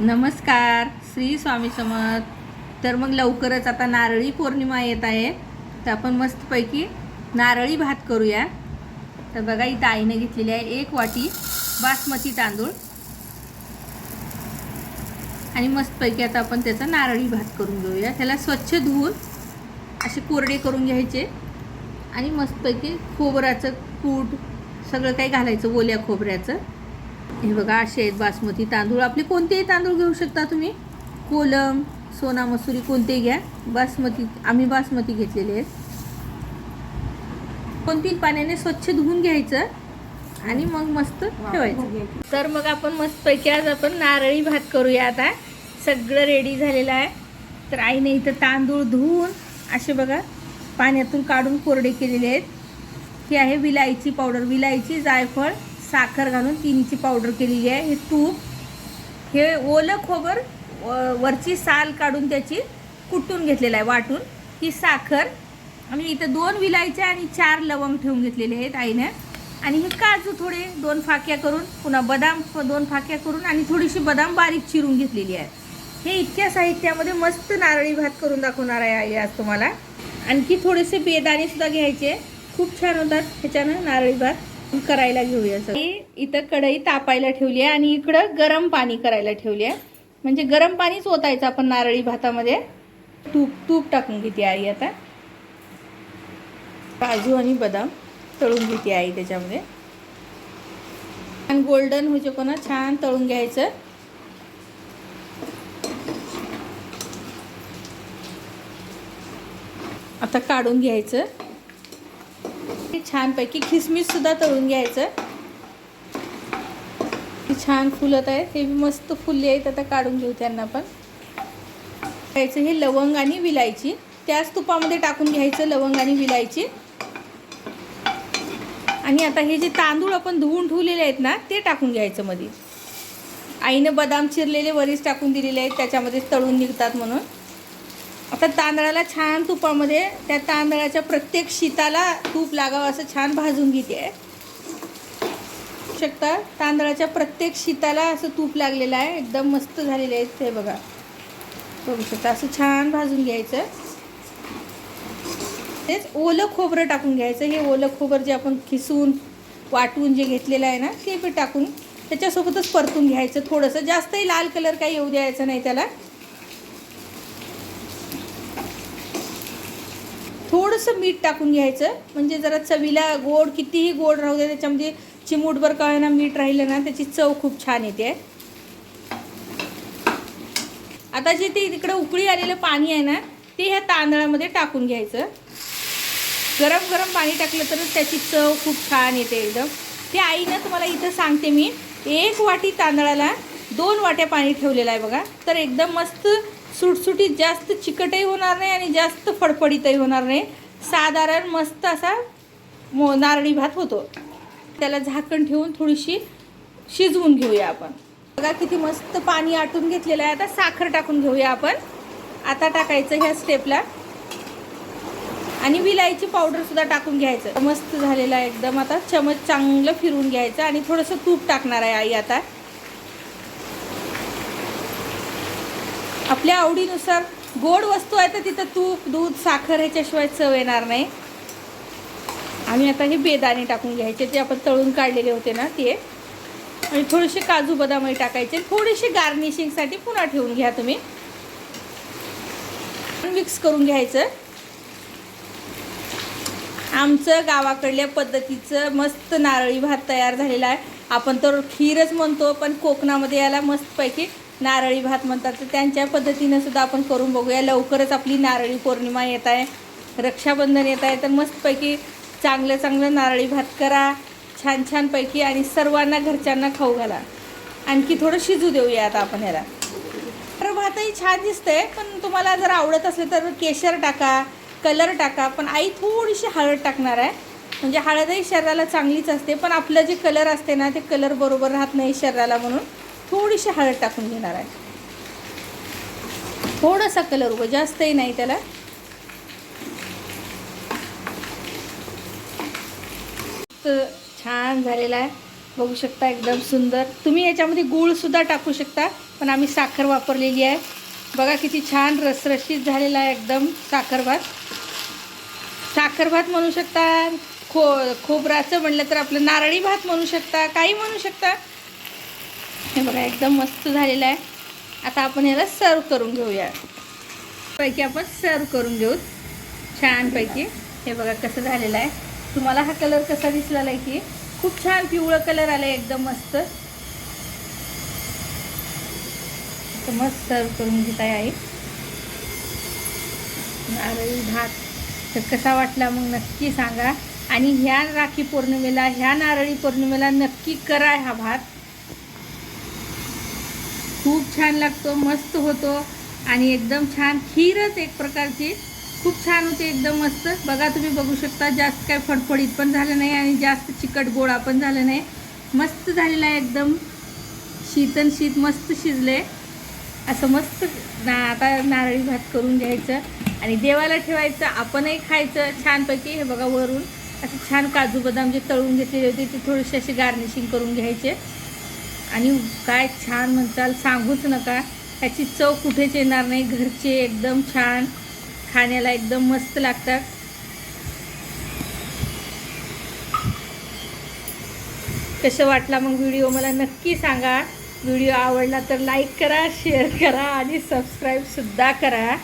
नमस्कार श्री स्वामी समर्थ. तर मग लवकरच आता नारळी पौर्णिमा येत आहे. तर आपण मस्तपैकी नारळी भात करूया. तर बघा इथं आईने घेतलेली आहे एक वाटी बासमती तांदूळ. आणि मस्तपैकी आता आपण त्याचा नारळी भात करून घेऊया. त्याला स्वच्छ धुवून असे कोरडे करून घ्यायचे. आणि मस्तपैकी खोबऱ्याचं कूट सगळं काही घालायचं ओल्या खोबऱ्याचं. हे बघा असे आहेत बासमती तांदूळ. आपले कोणतेही तांदूळ घेऊ शकता तुम्ही. कोलम सोना मसुरी कोणतेही घ्या. बासमती आम्ही बासमती घेतलेले आहेत. दोन तीन पाण्याने स्वच्छ धुवून घ्यायचं आणि मग मस्त ठेवायचं. तर मग आपण मस्तपैकी आज आपण नारळी भात करूया आता. सगळं रेडी झालेलं आहे. तर आईने इथं तांदूळ धुवून असे बघा पाण्यातून काढून कोरडे केलेले आहेत. ही आहे विलायची पावडर विलायची जायफळ. साखर घालून तिन्हीची पावडर केलेली आहे. हे तूप हे ओलं खोबर व- वरची साल काढून त्याची कुटून घेतलेलं आहे वाटून. ही साखर आणि इथं दोन विलायच्या आणि चार लवंग ठेवून घेतलेले आहेत आईने. आणि हे काजू थोडे दोन फाक्या करून पुन्हा बदाम दोन फाक्या करून आणि थोडीशी बदाम बारीक चिरून घेतलेली आहे. हे इतक्या साहित्यामध्ये मस्त नारळी भात करून दाखवणार आहे आई आज तुम्हाला. आणखी थोडेसे बेदाणे सुद्धा घ्यायचे. खूप छान होतात ह्याच्यानं नारळी भात. करायला घेऊया सर इथं कढई तापायला ठेवली आहे आणि इकडं गरम पाणी करायला ठेवली आहे. म्हणजे गरम पाणीच ओतायचं आपण नारळी भातामध्ये. तूप तूप टाकून घेते आई आता. काजू आणि बदाम तळून घेते आई त्याच्यामध्ये. आणि गोल्डन म्हणजे कोणा छान तळून घ्यायचं. आता काढून घ्यायचं. हे छानपैकी खिसमिससुद्धा तळून घ्यायचं. हे छान फुलत आहे. ते मस्त फुलले आहेत आता काढून घेऊ त्यांना पण. घ्यायचं हे लवंग आणि विलायची. त्याच तुपामध्ये टाकून घ्यायचं लवंग आणि विलायची. आणि आता हे जे तांदूळ आपण धुवून ठेवलेले आहेत ना ते टाकून घ्यायचं मध्ये आईनं बदाम चिरलेले वरीस टाकून दिलेले आहेत त्याच्यामध्ये तळून निघतात म्हणून. आता तांदळाला छान तुपामध्ये त्या तांदळाच्या प्रत्येक शीताला तूप लागावं असं छान भाजून घेते. आहे शकता? तांदळाच्या प्रत्येक शीताला असं तूप लागलेलं आहे. एकदम मस्त झालेले आहेत ते बघा. बघू शकता असं छान भाजून घ्यायचं. तेच ओलं खोबरं टाकून घ्यायचं. हे ओलं खोबरं जे आपण खिसून वाटून जे घेतलेलं आहे ना ते पण टाकून त्याच्यासोबतच परतून घ्यायचं. थोडंसं जास्तही लाल कलर काही येऊ द्यायचं नाही त्याला. थोडंसं मीठ टाकून घ्यायचं. म्हणजे जरा चवीला गोड कितीही गोड राहू दे त्याच्यामध्ये चिमूटभर का ना मीठ राहिलं ना त्याची चव खूप छान येते. आता जे ते तिकडं उकळी आलेलं पाणी आहे ना ते ह्या तांदळामध्ये टाकून घ्यायचं. गरम गरम पाणी टाकलं तर त्याची चव खूप छान येते एकदम. ते आईनं तुम्हाला इथं सांगते मी एक वाटी तांदळाला दोन वाट्या पाणी ठेवलेलं आहे बघा. तर एकदम मस्त सुटसुटीत जास्त चिकटही होणार नाही आणि जास्त फडफडीतही होणार नाही. साधारण मस्त असा मो नारळी भात होतो. त्याला झाकण ठेवून थोडीशी शिजवून घेऊया आपण. बघा किती मस्त पाणी आटून घेतलेलं आहे. आता साखर टाकून घेऊया आपण. आता टाकायचं ह्या स्टेपला आणि विलायची पावडरसुद्धा टाकून घ्यायचं. मस्त झालेलं आहे एकदम. आता चमच चांगलं फिरवून घ्यायचं आणि थोडंसं तूप टाकणार आहे आई आता. आपल्या आवडीनुसार गोड वस्तू आहे तर तिथं तूप दूध साखर ह्याच्याशिवाय चव येणार नाही. आम्ही आता हे बेदाणे टाकून घ्यायचे जे आपण तळून काढलेले होते ना ते. आणि थोडेसे काजू बदामही टाकायचे. थोडेसे गार्निशिंगसाठी पुन्हा ठेवून घ्या तुम्ही. मिक्स करून घ्यायचं. आमचं गावाकडल्या पद्धतीचं मस्त नारळी भात तयार झालेला आहे. आपण तर खीरच म्हणतो पण कोकणामध्ये याला मस्तपैकी नारळी भात म्हणतात. तर त्यांच्या पद्धतीनं सुद्धा आपण करून बघूया. लवकरच आपली नारळी पौर्णिमा येत आहे. रक्षाबंधन येत आहे. तर मस्तपैकी चांगलं चांगलं नारळी भात करा. छान छानपैकी आणि सर्वांना घरच्यांना खाऊ घाला. आणखी थोडं शिजू देऊया आता आपण ह्याला तर भातही छान दिसतंय पण तुम्हाला जर आवडत असेल तर केशर टाका कलर टाका. पण आई थोडीशी हळद टाकणार आहे. म्हणजे हळदही शरीराला चांगलीच असते पण आपलं जे कलर असते ना ते कलर बरोबर राहत नाही शरीराला म्हणून. थोडीशी हळद टाकून घेणार आहे. थोडासा कलर उभं जास्तही नाही त्याला. तर छान झालेला आहे. बघू शकता एकदम सुंदर. तुम्ही याच्यामध्ये गूळसुद्धा टाकू शकता पण आम्ही साखर वापरलेली आहे. बघा किती छान रसरशीत झालेला आहे एकदम साखरभात साखरभात म्हणू शकता खो खोबराचं म्हणलं तर आपलं नारळी भात म्हणू शकता काही म्हणू शकता. हे बघा एकदम मस्त झालेलं आहे. आता आपण याला सर्व करून घेऊया. पैकी आपण सर्व करून घेऊ. छानपैकी. हे बघा कसं झालेलं आहे. तुम्हाला हा कलर कसा दिसला आहे की खूप छान पिवळं कलर आलं एकदम मस्त. मस्त सर्व करून घेत आहे नारळी भात. तर कसा वाटला मग नक्की सांगा. आणि ह्या राखी पौर्णिमेला ह्या नारळी पौर्णिमेला नक्की करा हा भात. खूप छान लागतो मस्त होतो आणि एकदम छान खीरच एक प्रकारची. खूप छान होते एकदम मस्त. बघा तुम्ही बघू शकता जास्त काय फडफडीत पण झालं नाही आणि जास्त चिकट गोळा पण झालं नाही. मस्त झालेला आहे एकदम. शीतन शीत मस्त शिजले. असं मस्त ना आता नारळी भात करून घ्यायचं आणि देवाला ठेवायचं आपणही खायचं छानपैकी. हे बघा वरून असं छान काजू बदाम जे तळून घेतलेले होते ते थोडेसे असे गार्निशिंग करून घ्यायचे. आणि काय छान म्हणताल सांगूच नका. ह्याची चव कुठेच येणार नाही. घरचे एकदम छान खाण्याला एकदम मस्त लागतात. कसं वाटला मग व्हिडिओ? मला नक्की सांगा. व्हिडिओ आवडला तर लाईक करा शेअर करा आणि सबस्क्राईबसुद्धा करा.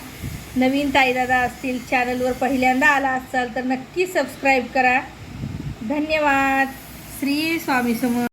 नवीन ताईदादा असतील चॅनलवर पहिल्यांदा आला असाल तर नक्की सबस्क्राईब करा. धन्यवाद. श्री स्वामी समोर